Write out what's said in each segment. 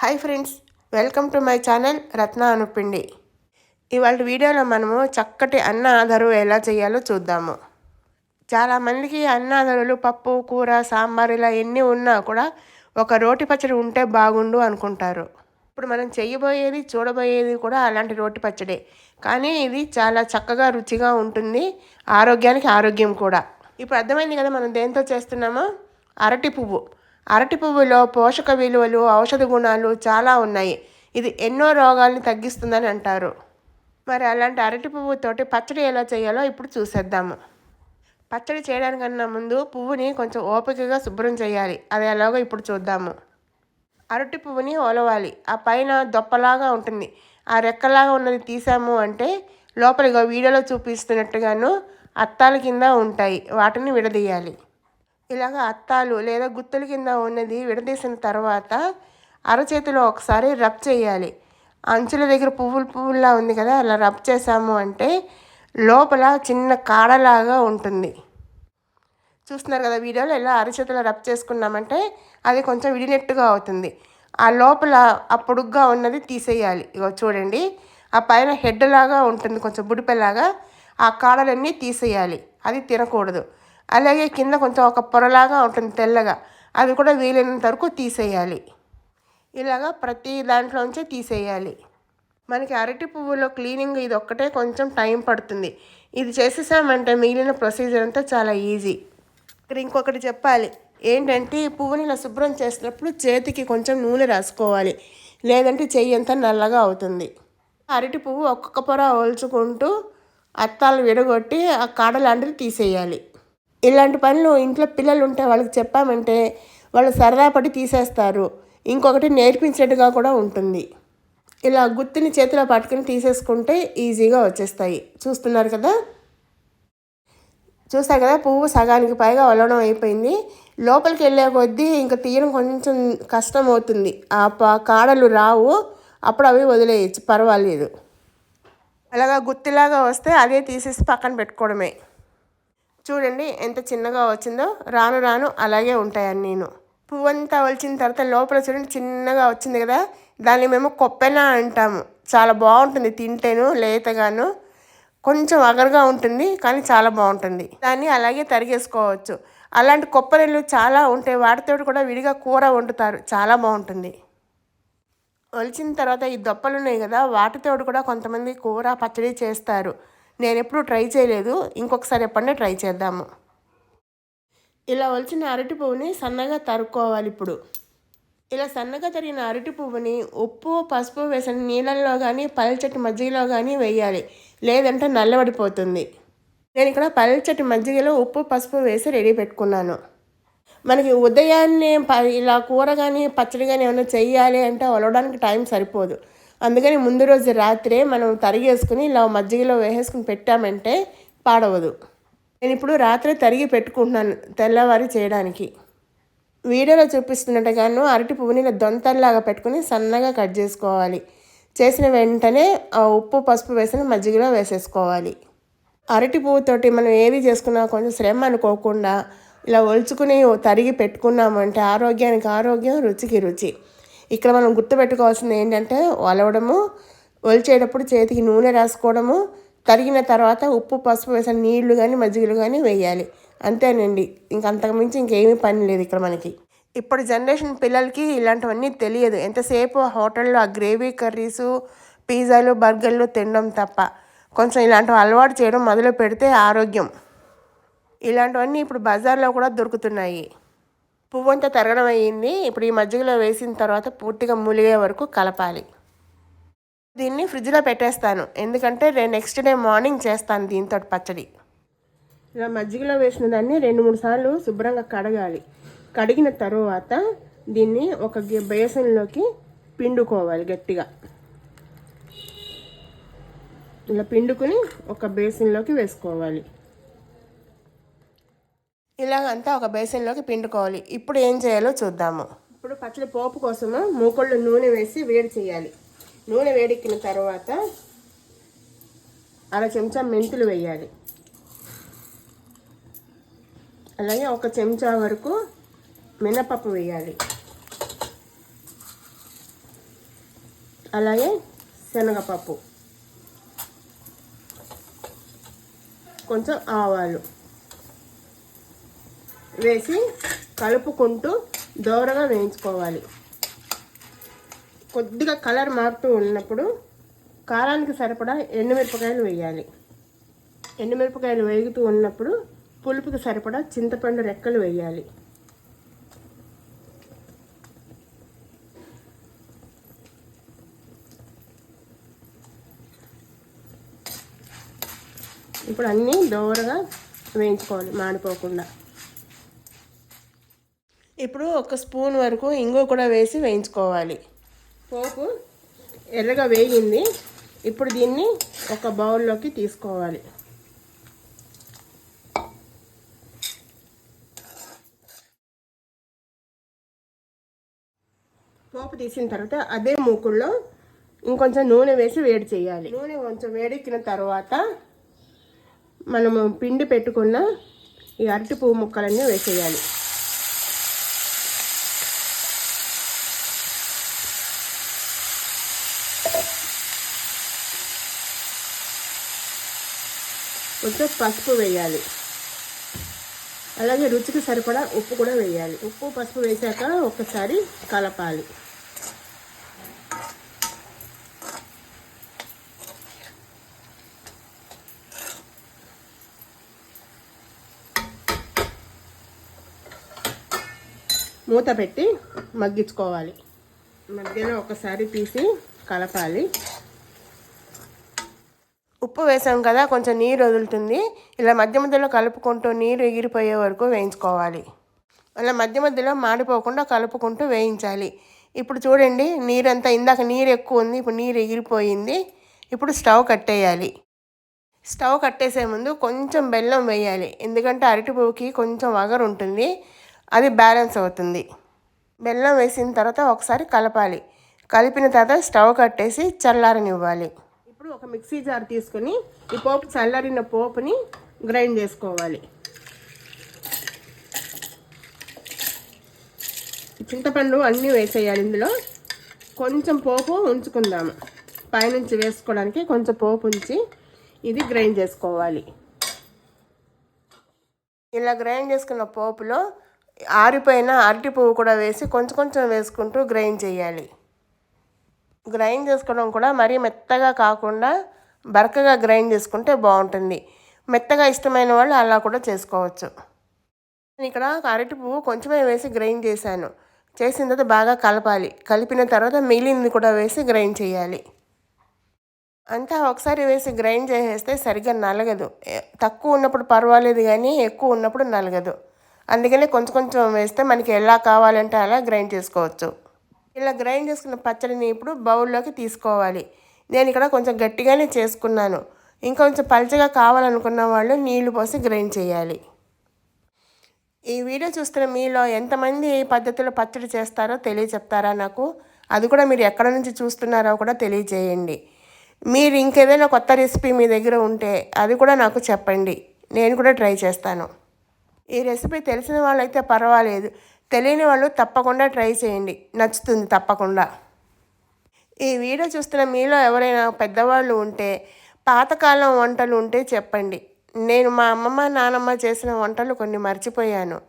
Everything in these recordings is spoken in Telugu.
Hi friends welcome to my channel Ratna Anupindi. ఇవాళ వీడియోలో మనము చక్కటి అన్న ఆధారు ఎలా చేయాలో చూద్దాము. చాలామందికి అన్న ఆధారులు పప్పు కూర సాంబార్ ఇలా ఎన్ని ఉన్నా కూడా ఒక రోటి పచ్చడి ఉంటే బాగుండు అనుకుంటారు. ఇప్పుడు మనం చేయబోయేది చూడబోయేది కూడా అలాంటి రోటి పచ్చడే. కానీ ఇది చాలా చక్కగా రుచిగా ఉంటుంది ఆరోగ్యానికి ఆరోగ్యం కూడా. ఇప్పుడు అర్థమైంది కదా మనం దేంతో చేస్తున్నామో? అరటి పువ్వు. అరటి పువ్వులో పోషక విలువలు ఔషధ గుణాలు చాలా ఉన్నాయి. ఇది ఎన్నో రోగాల్ని తగ్గిస్తుందని అంటారు. మరి అలాంటి అరటి పువ్వుతోటి పచ్చడి ఎలా చేయాలో ఇప్పుడు చూసేద్దాము. పచ్చడి చేయడానికన్నా ముందు పువ్వుని కొంచెం ఓపికగా శుభ్రం చేయాలి. అది ఎలాగో ఇప్పుడు చూద్దాము. అరటి పువ్వుని ఒలవాలి. ఆ పైన దొప్పలాగా ఉంటుంది. ఆ రెక్కలాగా ఉన్నది తీసాము అంటే లోపలిగా వీడియోలో చూపిస్తున్నట్టుగాను అత్తాల కింద ఉంటాయి. వాటిని విడదీయాలి. ఇలాగ అత్తాలు లేదా గుత్తుల కింద ఉన్నది విడదీసిన తర్వాత అరచేతిలో ఒకసారి రబ్ చేయాలి. అంచుల దగ్గర పువ్వులు పువ్వుల్లా ఉంది కదా అలా రబ్ చేసాము అంటే లోపల చిన్న కాడలాగా ఉంటుంది. చూస్తున్నారు కదా వీడియోలో ఇలా అరచేతిలో రబ్ చేసుకున్నామంటే అది కొంచెం విడినట్టుగా అవుతుంది. ఆ లోపల ఆ పొడుగ్గా ఉన్నది తీసేయాలి. ఇగో చూడండి ఆ పైన హెడ్ లాగా ఉంటుంది కొంచెం బుడిపెలాగా ఆ కాడలన్నీ తీసేయాలి. అది తినకూడదు. అలాగే కింద కొంచెం ఒక పొరలాగా ఉంటుంది తెల్లగా. అది కూడా వీలైనంత వరకు తీసేయాలి. ఇలాగా ప్రతి దాంట్లోంచి తీసేయాలి. మనకి అరటి పువ్వులో క్లీనింగ్ ఇది ఒక్కటే కొంచెం టైం పడుతుంది. ఇది చేసేసామంటే మిగిలిన ప్రొసీజర్ అంతా చాలా ఈజీ. ఇక్కడ ఇంకొకటి చెప్పాలి. ఏంటంటే ఈ పువ్వుని ఇలా శుభ్రం చేసినప్పుడు చేతికి కొంచెం నూనె రాసుకోవాలి. లేదంటే చెయ్యి అంతా నల్లగా అవుతుంది. అరటి పువ్వు ఒక్కొక్క పొర ఒలుచుకుంటూ అత్తాలు విడగొట్టి ఆ కాడ లాంటిది తీసేయాలి. ఇలాంటి పనులు ఇంట్లో పిల్లలు ఉంటే వాళ్ళకి చెప్పామంటే వాళ్ళు సరదా పడి తీసేస్తారు. ఇంకొకటి నేర్పించేట్టుగా కూడా ఉంటుంది. ఇలా గుత్తిని చేతిలో పట్టుకుని తీసేసుకుంటే ఈజీగా వచ్చేస్తాయి. చూస్తున్నారు కదా? చూస్తారు కదా? పువ్వు సగానికి పైగా వలడం అయిపోయింది. లోపలికి వెళ్ళే కొద్దీ ఇంకా తీయడం కొంచెం కష్టం అవుతుంది ఆ కాడలు రావు. అప్పుడు అవి వదిలేయచ్చు. పర్వాలేదు. అలాగా గుత్తిలాగా వస్తే అదే తీసేసి పక్కన పెట్టుకోవడమే. చూడండి ఎంత చిన్నగా వచ్చిందో. రాను రాను అలాగే ఉంటాయని నేను పువ్వు అంతా వలిచిన తర్వాత లోపల చూడండి చిన్నగా వచ్చింది కదా. దాన్ని మేము కొప్పెన అంటాము. చాలా బాగుంటుంది తింటేను లేతగాను. కొంచెం అగరుగా ఉంటుంది కానీ చాలా బాగుంటుంది. దాన్ని అలాగే తరిగేసుకోవచ్చు. అలాంటి కొబ్బరిలు చాలా ఉంటాయి. వాటితో కూడా విడిగా కూర వండుతారు. చాలా బాగుంటుంది. ఒలిచిన తర్వాత ఈ దొప్పలు ఉన్నాయి కదా. వాటితో కూడా కొంతమంది కూర పచ్చడి చేస్తారు. నేను ఎప్పుడూ ట్రై చేయలేదు. ఇంకొకసారి ఎప్పుడన్నా ట్రై చేద్దాము. ఇలా వలిచిన అరటి పువ్వుని సన్నగా తరుక్కోవాలి ఇప్పుడు. ఇలా సన్నగా తరిగిన అరటి పువ్వుని ఉప్పు పసుపు వేసిన నీళ్ళల్లో కానీ పల్చటి మజ్జిగలో కానీ వేయాలి. లేదంటే నల్లబడిపోతుంది. నేను ఇక్కడ పల్చటి మజ్జిగలో ఉప్పు పసుపు వేసి రెడీ పెట్టుకున్నాను. మనకి ఉదయాన్నే ప- ఇలా కూర కానీ పచ్చడి కానీ ఏమైనా చెయ్యాలి అంటే ఒలవడానికి టైం సరిపోదు. అందుకని ముందు రోజు రాత్రే మనం తరిగేసుకుని ఇలా మజ్జిగలో వేసేసుకుని పెట్టామంటే పాడవదు. నేను ఇప్పుడు రాత్రే తరిగి పెట్టుకుంటున్నాను తెల్లవారి చేయడానికి. వీడియోలో చూపిస్తున్నట్టుగాను అరటి పువ్వుని ఇలా దొంతల్లాగా పెట్టుకుని సన్నగా కట్ చేసుకోవాలి. చేసిన వెంటనే ఆ ఉప్పు పసుపు వేసిన మజ్జిగలో వేసేసుకోవాలి. అరటి పువ్వుతోటి మనం ఏది చేసుకున్నా కొంచెం శ్రమ అనుకోకుండా ఇలా ఒలుచుకుని తరిగి పెట్టుకున్నామంటే ఆరోగ్యానికి ఆరోగ్యం రుచికి రుచి. ఇక్కడ మనం గుర్తుపెట్టుకోవాల్సింది ఏంటంటే ఒలవడము ఒలిచేటప్పుడు చేతికి నూనె రాసుకోవడము తరిగిన తర్వాత ఉప్పు పసుపు వేసిన నీళ్ళు కానీ మజ్జిగలు కానీ వేయాలి. అంతేనండి. ఇంక అంతకుమించి ఇంకేమీ పని లేదు ఇక్కడ మనకి. ఇప్పుడు జనరేషన్ పిల్లలకి ఇలాంటివన్నీ తెలియదు. ఎంతసేపు హోటల్లో ఆ గ్రేవీ కర్రీసు పిజ్జాలు బర్గర్లు తినడం తప్ప. కొంచెం ఇలాంటివి అలవాటు చేయడం మొదలు పెడితే ఆరోగ్యం. ఇలాంటివన్నీ ఇప్పుడు బజార్లో కూడా దొరుకుతున్నాయి. పువ్వు అంతా తరగడం అయ్యింది. ఇప్పుడు ఈ మజ్జిగలో వేసిన తర్వాత పూర్తిగా మూలిగే వరకు కలపాలి. దీన్ని ఫ్రిడ్జ్లో పెట్టేస్తాను. ఎందుకంటే రే నెక్స్ట్ డే మార్నింగ్ చేస్తాను దీంతో పచ్చడి. ఇలా మజ్జిగలో వేసిన దాన్ని రెండు మూడు సార్లు శుభ్రంగా కడగాలి. కడిగిన తరువాత దీన్ని ఒక బేసన్లోకి పిండుకోవాలి గట్టిగా. ఇలా పిండుకుని ఒక బేసిన్లోకి వేసుకోవాలి. ఇలాగంతా ఒక బేసిన్లోకి పిండుకోవాలి. ఇప్పుడు ఏం చేయాలో చూద్దాము. ఇప్పుడు పచ్చడి పోపు కోసము మూకొళ్ళు నూనె వేసి వేడి చేయాలి. నూనె వేడెక్కిన తర్వాత అర చెంచా మెంతులు వేయాలి. అలాగే ఒక చెంచా వరకు మినపప్పు వేయాలి. అలాగే శనగపప్పు. కొంచెం ఆవాలు. వేసి కలుపుకుంటూ దోరగా వేయించుకోవాలి. కొద్దిగా కలర్ మారుతూ ఉన్నప్పుడు కారానికి సరిపడా ఎండుమిరపకాయలు వేయాలి. ఎండుమిరపకాయలు వేగుతూ ఉన్నప్పుడు పులుపుకి సరిపడా చింతపండు రెక్కలు వేయాలి. ఇప్పుడు అన్నీ దోరగా వేయించుకోవాలి మాడిపోకుండా. ఇప్పుడు ఒక స్పూన్ వరకు ఇంగు కూడా వేసి వేయించుకోవాలి. పోపు ఎర్రగా వేగింది. ఇప్పుడు దీన్ని ఒక బౌల్లోకి తీసుకోవాలి. పోపు తీసిన తర్వాత అదే మూకుల్లో ఇంకొంచెం నూనె వేసి వేడి చేయాలి. నూనె కొంచెం వేడెక్కిన తర్వాత మనము పిండి పెట్టుకున్న ఈ అరటి పువ్వు ముక్కలన్నీ వేసేయాలి. కొంచెం పసుపు వేయాలి. అలాగే రుచికి సరిపడా ఉప్పు కూడా వేయాలి. ఉప్పు పసుపు వేసాక ఒకసారి కలపాలి. మూత పెట్టి మగ్గించుకోవాలి. మధ్యలో ఒకసారి తీసి కలపాలి. ఉప్పు వేసాం కదా కొంచెం నీరు వదులుతుంది. ఇలా మధ్య మధ్యలో కలుపుకుంటూ నీరు ఎగిరిపోయే వరకు వేయించుకోవాలి. అలా మధ్య మధ్యలో మాడిపోకుండా కలుపుకుంటూ వేయించాలి. ఇప్పుడు చూడండి నీరంతా ఇందాక నీరు ఎక్కువ ఉంది ఇప్పుడు నీరు ఎగిరిపోయింది. ఇప్పుడు స్టవ్ కట్టేయాలి. స్టవ్ కట్టేసే ముందు కొంచెం బెల్లం వేయాలి. ఎందుకంటే అరటి పువ్వుకి కొంచెం వగరు ఉంటుంది. అది బ్యాలెన్స్ అవుతుంది. బెల్లం వేసిన తర్వాత ఒకసారి కలపాలి. కలిపిన తర్వాత స్టవ్ కట్టేసి చల్లారనివ్వాలి. ఒక మిక్సీ జార్ తీసుకొని ఈ పోపు చల్లరిన పోపుని గ్రైండ్ చేసుకోవాలి. చింతపండు అన్నీ వేసేయాలి ఇందులో. కొంచెం పోపు ఉంచుకుందాము. పైనుంచి వేసుకోవడానికి కొంచెం పోపు ఉంచి ఇది గ్రైండ్ చేసుకోవాలి. ఇలా గ్రైండ్ చేసుకున్న పోపులో ఆరిపోయిన అరటి పువ్వు కూడా వేసి కొంచెం కొంచెం వేసుకుంటూ గ్రైండ్ చేయాలి. గ్రైండ్ చేసుకోవడం కూడా మరీ మెత్తగా కాకుండా బరకగా గ్రైండ్ చేసుకుంటే బాగుంటుంది. మెత్తగా ఇష్టమైన వాళ్ళు అలా కూడా చేసుకోవచ్చు. నేను ఇక్కడ అరటి పువ్వు కొంచెమే వేసి గ్రైండ్ చేశాను. చేసిన తర్వాత బాగా కలపాలి. కలిపిన తర్వాత మిగిలింది కూడా వేసి గ్రైండ్ చేయాలి. అంతా ఒకసారి వేసి గ్రైండ్ చేసేస్తే సరిగ్గా నలగదు. తక్కువ ఉన్నప్పుడు పర్వాలేదు కానీ ఎక్కువ ఉన్నప్పుడు నలగదు. అందుకనే కొంచెం కొంచెం వేస్తే మనకి ఎలా కావాలంటే అలా గ్రైండ్ చేసుకోవచ్చు. ఇలా గ్రైండ్ చేసుకున్న పచ్చడిని ఇప్పుడు బౌల్లోకి తీసుకోవాలి. నేను ఇక్కడ కొంచెం గట్టిగానే చేసుకున్నాను. ఇంకొంచెం పలచగా కావాలనుకున్న వాళ్ళు నీళ్ళు పోసి గ్రైండ్ చేయాలి. ఈ వీడియో చూస్తున్న మీలో ఎంతమంది ఈ పద్ధతిలో పచ్చడి చేస్తారో తెలియచెప్తారా నాకు? అది కూడా మీరు ఎక్కడ నుంచి చూస్తున్నారో కూడా తెలియజేయండి. మీరు ఇంకేదైనా కొత్త రెసిపీ మీ దగ్గర ఉంటే అది కూడా నాకు చెప్పండి. నేను కూడా ట్రై చేస్తాను. ఈ రెసిపీ తెలిసిన వాళ్ళైతే పర్వాలేదు. తెలియని వాళ్ళు తప్పకుండా ట్రై చేయండి. నచ్చుతుంది తప్పకుండా. ఈ వీడియో చూస్తున్న మీలో ఎవరైనా పెద్దవాళ్ళు ఉంటే పాతకాలం వంటలు ఉంటే చెప్పండి. నేను మా అమ్మమ్మ నానమ్మ చేసిన వంటలు కొన్ని మర్చిపోయాను.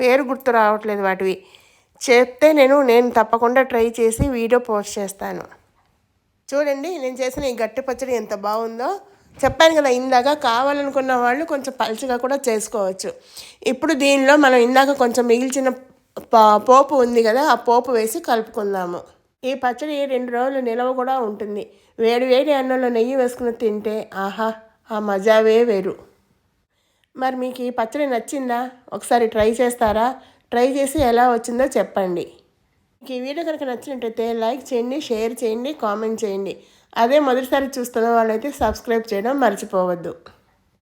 పేరు గుర్తు రావట్లేదు వాటివి. చెప్తే నేను నేను తప్పకుండా ట్రై చేసి వీడియో పోస్ట్ చేస్తాను. చూడండి నేను చేసిన ఈ గట్టి పచ్చడి ఎంత బాగుందో. చెప్పాను కదా ఇందాక కావాలనుకున్న వాళ్ళు కొంచెం పలుచగా కూడా చేసుకోవచ్చు. ఇప్పుడు దీనిలో మనం ఇందాక కొంచెం మిగిల్చిన పోపు ఉంది కదా ఆ పోపు వేసి కలుపుకుందాము. ఈ పచ్చడి రెండు రోజులు నిలవ కూడా ఉంటుంది. వేడి వేడి అన్నంలో నెయ్యి వేసుకుని తింటే ఆహా ఆ మజావే వేరు. మరి మీకు ఈ పచ్చడి నచ్చిందా? ఒకసారి ట్రై చేస్తారా? ట్రై చేసి ఎలా వచ్చిందో చెప్పండి. మీకు ఈ వీడియో కనుక నచ్చినట్టయితే లైక్ చేయండి షేర్ చేయండి కామెంట్ చేయండి. అదే మొదటిసారి చూస్తున్న వాళ్ళైతే సబ్స్క్రైబ్ చేయడం మర్చిపోవద్దు.